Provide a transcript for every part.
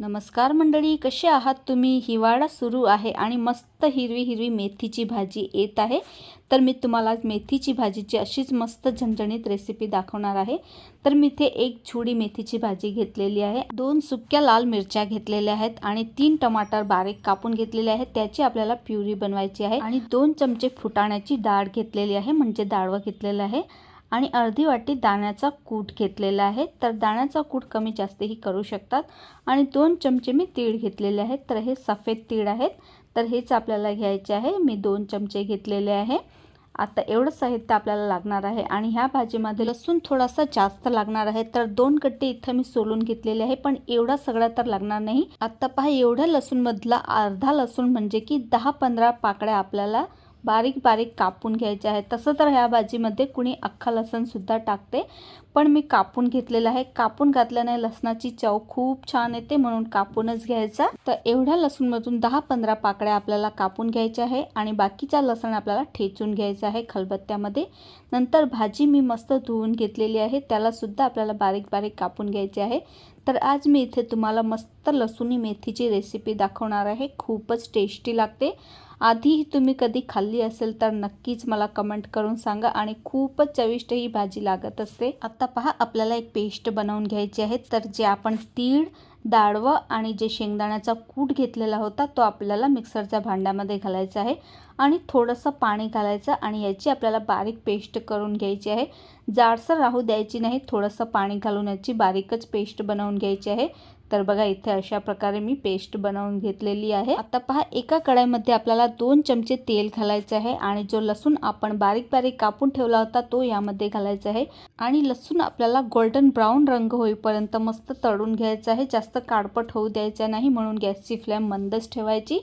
नमस्कार मंडळी कसे आहात तुम्ही? हिवाळा सुरू आहे आणि मस्त हिरवी हिरवी मेथीची भाजी येत आहे. तर मी तुम्हाला मेथीची भाजीची अशीच मस्त झणझणीत रेसिपी दाखवणार आहे. तर मी इथे एक छोडी मेथीची भाजी घेतलेली आहे. दोन सुक्या लाल मिरच्या घेतलेल्या आहेत आणि तीन टमाटर बारीक कापून घेतलेले आहेत. त्याची आपल्याला प्युरी बनवायची आहे. आणि दोन चमचे फुटाण्याची डाळ घेतलेली आहे म्हणजे डाळवं घेतलेलं आहे. आणि अर्धी वाटी दाण्याचा कूट घेतलेला आहे. तर दाण्याचा कूट कमी जास्तही करू शकतात. आणि दोन चमचे मी तीळ घेतलेले आहेत. तर हे सफेद तीळ आहेत. तर हेच आपल्याला घ्यायचे आहे. मी दोन चमचे घेतलेले आहे. आता एवढं साहित्य आपल्याला लागणार आहे. आणि ह्या भाजीमध्ये लसूण थोडासा जास्त लागणार आहे. तर दोन कट्टे इथं मी सोलून घेतलेले आहे. पण एवढा सगळा तर लागणार नाही. आता पहा एवढ्या लसूणमधला अर्धा लसूण म्हणजे की दहा पंधरा पाकळ्या आपल्याला बारीक बारीक कापून घ्यायचे आहे तसं तर ह्या भाजीमध्ये कुणी अख्खा लसणसुद्धा टाकते. पण मी कापून घेतलेलं आहे. कापून घातल्याने लसणाची चव खूप छान येते म्हणून कापूनच घ्यायचा. तर एवढ्या लसूणमधून दहा पंधरा पाकळ्या आपल्याला कापून घ्यायच्या आहे आणि बाकीचा लसण आपल्याला ठेचून घ्यायचा आहे खलबत्त्यामध्ये. नंतर भाजी मी मस्त धुवून घेतलेली आहे. त्यालासुद्धा आपल्याला बारीक बारीक कापून घ्यायची आहे. तर आज मी इथे तुम्हाला मस्त लसूणी मेथीची रेसिपी दाखवणार आहे. खूपच टेस्टी लागते. आधीही तुम्ही कधी खाल्ली असेल तर नक्कीच मला कमेंट करून सांगा आणि खूपच चविष्ट ही भाजी लागत असते. आता पहा आपल्याला एक पेस्ट बनवून घ्यायची आहे. तर जे आपण तीळ डाळवं आणि जे शेंगदाण्याचा कूट घेतलेला होता तो आपल्याला मिक्सरच्या भांड्यामध्ये घालायचा आहे आणि थोडंसं पाणी घालायचं आणि याची आपल्याला बारीक पेस्ट करून घ्यायची आहे. जाडसर राहू द्यायची नाही थोडंसं पाणी घालून याची बारीकच पेस्ट बनवून घ्यायची आहे. तर बघा इथे अशा प्रकारे मी पेस्ट बनवून घेतलेली आहे. आता पहा एका कढाईमध्ये आपल्याला दोन चमचे तेल घालायचं आहे आणि जो लसूण आपण बारीक बारीक कापून ठेवला होता तो यामध्ये घालायचा आहे. आणि लसूण आपल्याला गोल्डन ब्राऊन रंग होईपर्यंत मस्त तळून घ्यायचा आहे. जास्त काळपट होऊ द्यायचा नाही म्हणून गॅसची फ्लेम मंदच ठेवायची.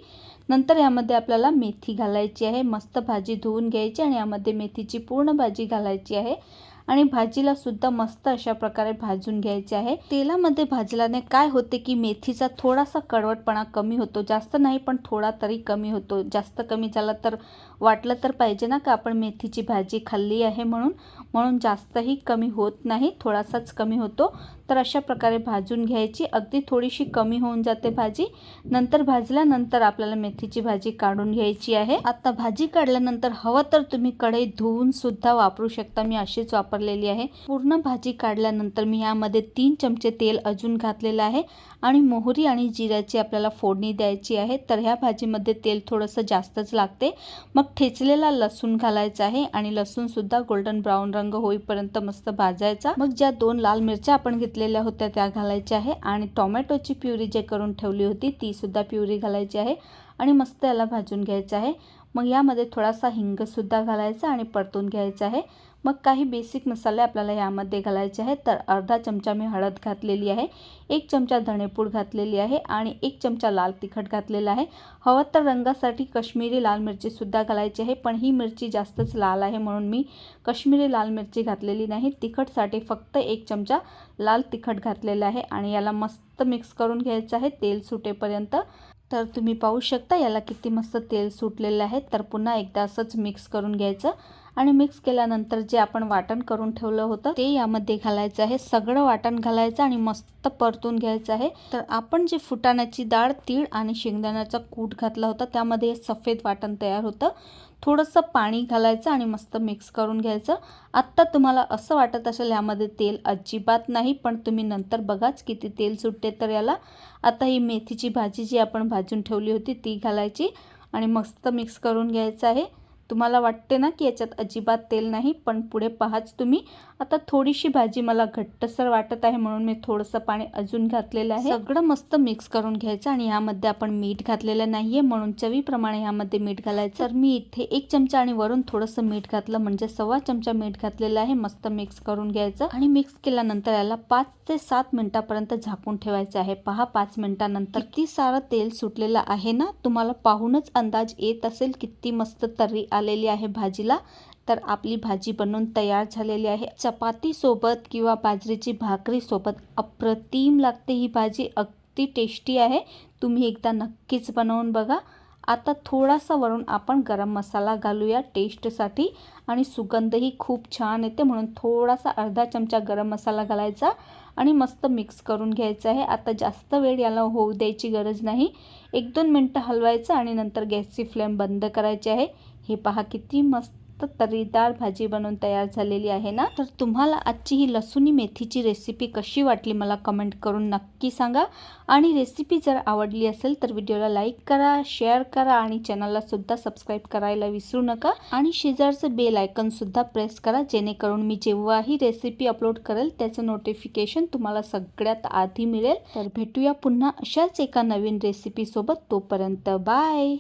नंतर यामध्ये आपल्याला मेथी घालायची आहे. मस्त भाजी धुवून घ्यायची आणि यामध्ये मेथीची पूर्ण भाजी घालायची आहे. आणि भाजीला सुद्धा मस्त अशा प्रकारे भाजून घ्यायचे आहे. तेलामध्ये भाजल्याने काय होते की मेथीचा थोडासा कडवटपणा कमी होतो. जास्त नाही पण थोडा तरी कमी होतो. जास्त कमी झाला तर वाटलं तर पाहिजे ना का आपण मेथीची भाजी खाल्ली आहे म्हणून? म्हणून जास्तही कमी होत नाही थोडासाच कमी होतो. तर अशा प्रकारे भाजून घ्यायची. अगदी थोडीशी कमी होऊन जाते भाजी. नंतर भाजल्यानंतर आपल्याला मेथीची भाजी काढून घ्यायची आहे. आता भाजी काढल्यानंतर हवं तर तुम्ही कढई धुवून सुद्धा वापरू शकता. मी अशीच वापरलेली आहे. पूर्ण भाजी काढल्यानंतर मी यामध्ये तीन चमचे तेल अजून घातलेलं आहे आणि मोहरी आणि जिऱ्याची आपल्याला फोडणी द्यायची आहे. तर ह्या भाजीमध्ये तेल थोडंसं जास्तच लागते. मग ठेचलेला लसूण घालायचा आहे आणि लसूणसुद्धा गोल्डन ब्राऊन रंग होईपर्यंत मस्त भाजायचा. मग ज्या दोन लाल मिरच्या आपण घेतलेल्या होत्या त्या घालायच्या आहे आणि टोमॅटोची प्युरी जे करून ठेवली होती ती सुद्धा प्युरी घालायची आहे आणि मस्त याला भाजून घ्यायचं आहे. मग यामध्ये थोडासा हिंगसुद्धा घालायचा आणि परतून घ्यायचा आहे. मग काही बेसिक मसाले आपल्याला यामध्ये घालायचे आहेत. तर अर्धा चमचा मी हळद घातलेली आहे एक चमचा धणेपूड घातलेली आहे आणि एक चमचा लाल तिखट घातलेला आहे. हवं तर रंगासाठी कश्मीरी लाल मिरचीसुद्धा घालायची आहे पण ही मिरची जास्तच लाल आहे म्हणून मी कश्मीरी लाल मिरची घातलेली नाही. तिखटसाठी फक्त एक चमचा लाल तिखट घातलेला आहे आणि याला मस्त मिक्स करून घ्यायचं आहे. तेल सुटेपर्यंत तर तुम्ही पाहू शकता याला किती मस्त तेल सुटलेलं आहे. तर पुन्हा एकदा असंच मिक्स करून घ्यायचं. आणि मिक्स केल्यानंतर जे आपण वाटण करून ठेवलं होतं ते यामध्ये घालायचं आहे. सगळं वाटण घालायचं आणि मस्त परतून घ्यायचं आहे. तर आपण जे फुटाण्याची डाळ तीळ आणि शेंगदाण्याचा कूट घातला होता त्यामध्ये सफेद वाटण तयार होतं. थोडंसं पाणी घालायचं आणि मस्त मिक्स करून घ्यायचं. आत्ता तुम्हाला असं वाटत असेल यामध्ये तेल अजिबात नाही पण तुम्ही नंतर बघाच किती तेल सुटते तर याला. आता ही मेथीची भाजी जी आपण भाजून ठेवली होती ती घालायची आणि मस्त मिक्स करून घ्यायचं आहे. तुम्हाला वाटते ना की याच्यात अजिबात तेल नाही पण पुढे पहाच तुम्ही. आता थोडीशी भाजी मला घट्टसर वाटत आहे म्हणून मी थोडंसं पाणी अजून घातलेलं आहे. सगळं मस्त मिक्स करून घ्यायचं आणि यामध्ये आपण मीठ घातलेलं नाहीये म्हणून चवीप्रमाणे यामध्ये मीठ घालायचं. तर मी इथे एक चमचा आणि वरून थोडंसं मीठ घातलं म्हणजे सव्वा चमचा मीठ घातलेलं आहे मस्त मिक्स करून घ्यायचं. आणि मिक्स केल्यानंतर याला पाच ते सात मिनिटापर्यंत झाकून ठेवायचं आहे. पहा पाच मिनिटानंतर किती सारं तेल सुटलेलं आहे ना? तुम्हाला पाहूनच अंदाज येत असेल किती मस्त तर्री आलेली आहे भाजीला. तर आपली भाजी बनवून तयार झालेली आहे. चपातीसोबत किंवा बाजरीची भाकरीसोबत अप्रतिम लागते ही भाजी. अगदी टेस्टी आहे. तुम्ही एकदा नक्कीच बनवून बघा. आता थोडासा वरून आपण गरम मसाला घालूया टेस्टसाठी. आणि सुगंधही खूप छान येते म्हणून थोडासा अर्धा चमचा गरम मसाला घालायचा आणि मस्त मिक्स करून घ्यायचं आहे. आता जास्त वेळ याला होऊ द्यायची गरज नाही. एक दोन मिनटं हलवायचं आणि नंतर गॅसची फ्लेम बंद करायची आहे. हे पहा किती मस्त तर्रीदार भाजी बनवून तयार झालेली आहे ना? तर तुम्हाला आजची ही लसुणी मेथीची रेसिपी कशी वाटली मला कमेंट करून नक्की सांगा. आणि रेसिपी जर आवडली असेल तर व्हिडिओला लाईक करा शेअर करा आणि चॅनललासुद्धा सबस्क्राईब करायला विसरू नका. आणि शेजारचं बेल आयकनसुद्धा प्रेस करा जेणेकरून मी जेव्हाही रेसिपी अपलोड करेल त्याचं नोटिफिकेशन तुम्हाला सगळ्यात आधी मिळेल. तर भेटूया पुन्हा अशाच एका नवीन रेसिपीसोबत तोपर्यंत बाय